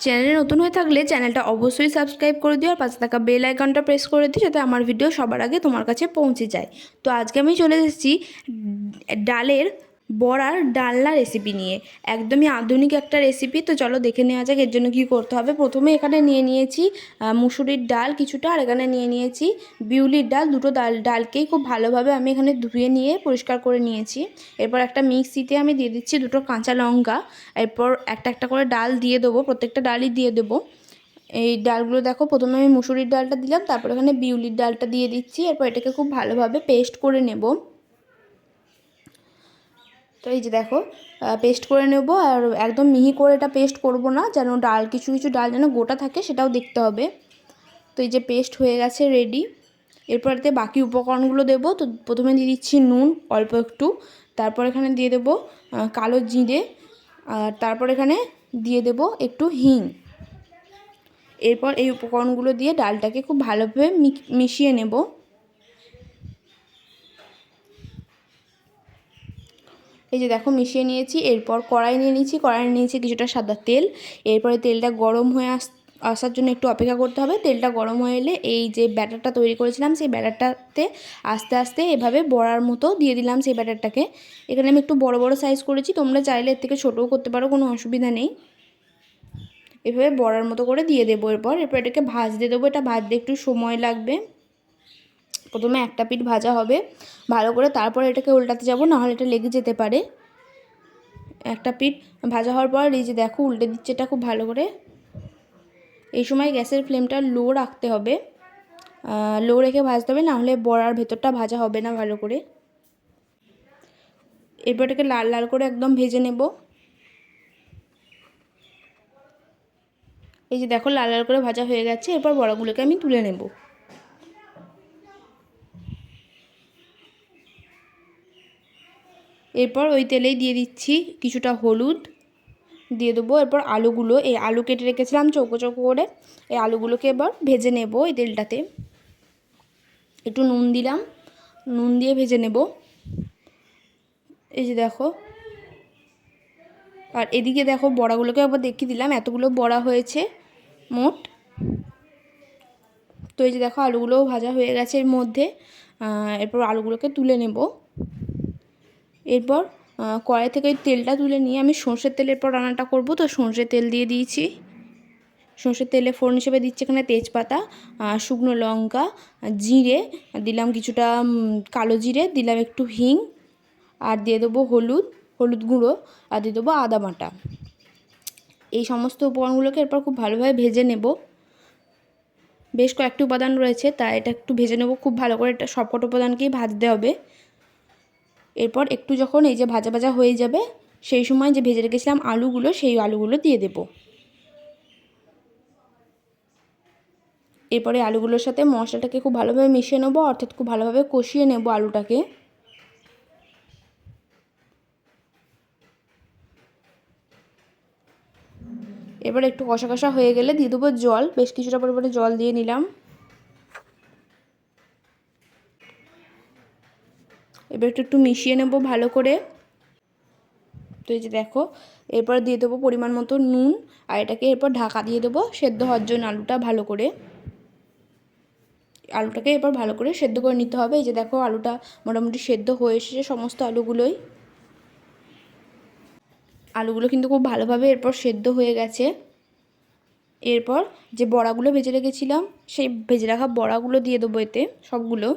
চ্যানেলে নতুন হয়ে থাকলে চ্যানেলটা অবশ্যই সাবস্ক্রাইব করে দিও আর পাশে থাকা বেল আইকনটা প্রেস করে দিও যাতে আমার ভিডিও সবার আগে তোমার কাছে পৌঁছে যায়। তো আজকে আমি চলে এসেছি ডালের বড়ার ডালনা রেসিপি নিয়ে। একদমই আধুনিক একটা রেসিপি তো চলো দেখে নেওয়া যাক এর জন্য কী করতে হবে। প্রথমে এখানে নিয়ে নিয়েছি মুসুরির ডাল কিছুটা, আর এখানে নিয়ে নিয়েছি বিউলির ডাল, দুটো ডাল, ডালকেই খুব ভালোভাবে আমি এখানে ধুয়ে নিয়ে পরিষ্কার করে নিয়েছি। এরপর একটা মিক্সিতে আমি দিয়ে দিচ্ছি দুটো কাঁচা লঙ্কা, এরপর একটা একটা করে ডাল দিয়ে দেবো, প্রত্যেকটা ডালই দিয়ে দেবো। এই ডালগুলো দেখো, প্রথমে আমি মুসুরির ডালটা দিলাম, তারপর এখানে বিউলির ডালটা দিয়ে দিচ্ছি, এরপর এটাকে খুব ভালোভাবে পেস্ট করে নেব। তো এই যে দেখো পেস্ট করে নেব আর একদম মিহি করে এটা পেস্ট করব না, যেন ডাল, কিছু কিছু ডাল যেন গোটা থাকে সেটাও দেখতে হবে। তো এই যে পেস্ট হয়ে গেছে রেডি এরপর এতে বাকি উপকরণগুলো দেবো, তো প্রথমে দিয়ে দিচ্ছি নুন, অল্প একটু। তারপর এখানে দিয়ে দেবো কালো জিরে। আর তারপর এখানে দিয়ে দেবো একটু হিং। এরপর এই উপকরণগুলো দিয়ে ডালটাকে খুব ভালোভাবে মিশিয়ে নেব। এই যে দেখো মিশিয়ে নিয়েছি, এরপর কড়াই নিয়ে নিয়েছি কড়াই নিয়েছি কিছুটা সাদা তেল। এরপরে তেলটা গরম হয়ে আস, আসার জন্য একটু অপেক্ষা করতে হবে। তেলটা গরম হয়ে এলে এই যে ব্যাটারটা তৈরি করেছিলাম, সেই ব্যাটারটাতে আস্তে আস্তে এভাবে বড়ার মতো দিয়ে দিলাম সেই ব্যাটারটাকে। এখানে আমি একটু বড় বড় সাইজ করেছি, তোমরা চাইলে এর থেকে ছোটও করতে পারো, কোনো অসুবিধা নেই। এভাবে বড়ার মতো করে দিয়ে দেবো এরপর। এরপর এটাকে ভাজতে দেবো, এটা ভাজতে একটু সময় লাগবে। প্রথমে একটা পিঠ ভাজা হবে, ভালো করে তারপর এটাকে উল্টাতে যাব, নাহলে এটা লেগে যেতে পারে। একটা পিঠ ভাজা হওয়ার পর, এই যে দেখো উল্টে দিচ্ছে এটা খুব ভালো করে। এই সময় গ্যাসের ফ্লেমটা লো রাখতে হবে। লো রেখে ভাজতে হবে, নাহলে বড়ার ভেতরটা ভাজা হবে না ভালো করে। এরপর এটাকে লাল লাল করে একদম ভেজে নেব। এই যে দেখো লাল লাল করে ভাজা হয়ে গেছে, এরপর বড়াগুলোকে আমি তুলে নেব। এরপর ওই তেলেই দিয়ে দিচ্ছি কিছুটা হলুদ। দিয়ে দেবো এরপর আলুগুলো। এই আলু কেটে রেখেছিলাম চৌকো চৌকো করে। এই আলুগুলোকে এবার ভেজে নেব এই তেলটাতে। একটু নুন দিলাম। নুন দিয়ে ভেজে নেব। এই যে দেখো। আর এদিকে দেখো বড়াগুলোকে আবার দেখিয়ে দিলাম। এতগুলো বড়া হয়েছে মোট। তো এই যে দেখো আলুগুলোও ভাজা হয়ে গেছে এর মধ্যে। এরপর আলুগুলোকে তুলে নেব। এরপর কড়াই থেকে তেলটা তুলে নিয়ে আমি সর্ষের তেলের পর রান্নাটা করব। তো সর্ষের তেল দিয়ে দিয়েছি। সর্ষের তেলে ফোড়ন হিসেবে দিচ্ছি এখানে তেজপাতা শুকনো লঙ্কা, জিরে, দিলাম কিছুটা কালো জিরে, দিলাম একটু হিং, আর দিয়ে দেবো হলুদ হলুদ গুঁড়ো, আর দিয়ে দেবো আদা বাটা। এই সমস্ত উপকরণগুলোকে এরপর খুব ভালোভাবে ভেজে নেব। বেশ কয়েকটি উপাদান রয়েছে, তাই এটা একটু ভেজে নেব। খুব ভালো করে এটা সবকটা উপাদানকেই ভাজতে হবে। এরপর একটু যখন এই যে ভাজা ভাজা হয়ে যাবে, সেই সময় যে ভেজে রেখেছিলাম আলুগুলো, সেই আলুগুলো দিয়ে দেব। এরপরে আলুগুলোর সাথে মশলাটাকে খুব ভালোভাবে মিশিয়ে নেব, অর্থাৎ খুব ভালোভাবে কষিয়ে নেব আলুটাকে। এবার একটু কষা কষা হয়ে গেলে দিয়ে দেবো জল। বেশ কিছুটা পরিমাণে জল দিয়ে নিলাম। এবার একটু একটু মিশিয়ে নেব ভালো করে। তো এই যে দেখো, এরপর দিয়ে দেবো পরিমাণ মতো নুন, আর এটাকে এরপর ঢাকা দিয়ে দেবো সেদ্ধ হওয়ার জন্য আলুটা ভালো করে। আলুটাকে এরপর ভালো করে সেদ্ধ করে নিতে হবে। এই যে দেখো, আলুটা মোটামুটি সেদ্ধ হয়ে এসেছে সমস্ত আলুগুলোই। আলুগুলো কিন্তু খুব ভালোভাবে এরপর সেদ্ধ হয়ে গেছে। এরপর যে বড়াগুলো ভেজে রেখেছিলাম, সেই ভেজে রাখা বড়াগুলো দিয়ে দেবো এতে সবগুলো।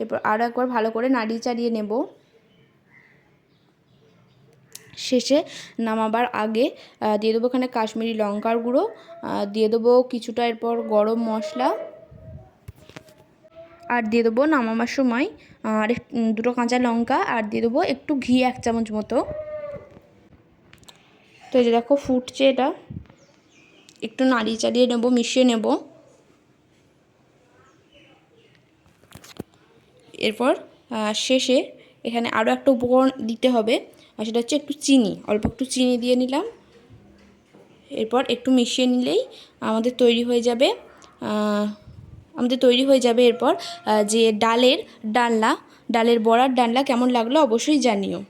এরপর আরও একবার ভালো করে নাড়িয়ে চাড়িয়ে নেব। শেষে নামাবার আগে দিয়ে দেবো এখানে কাশ্মীরি লঙ্কার গুঁড়ো দিয়ে দেবো কিছুটা এরপর গরম মশলা। আর দিয়ে দেবো নামাবার সময় আর দুটো কাঁচা লঙ্কা, আর দিয়ে দেবো একটু ঘি এক চামচ মতো। তো এই যে দেখো, ফুটছে এটা। একটু নাড়িয়ে চাড়িয়ে নেব, মিশিয়ে নেব। এরপর শেষে এখানে আরও একটা উপকরণ দিতে হবে, আর সেটা হচ্ছে একটু চিনি, অল্প একটু চিনি দিয়ে নিলাম। এরপর একটু মিশিয়ে নিলেই আমাদের তৈরি হয়ে যাবে আমাদের তৈরি হয়ে যাবে এরপর যে ডালের ডালনা, ডালের বড়ার ডালনা কেমন লাগল অবশ্যই জানিও।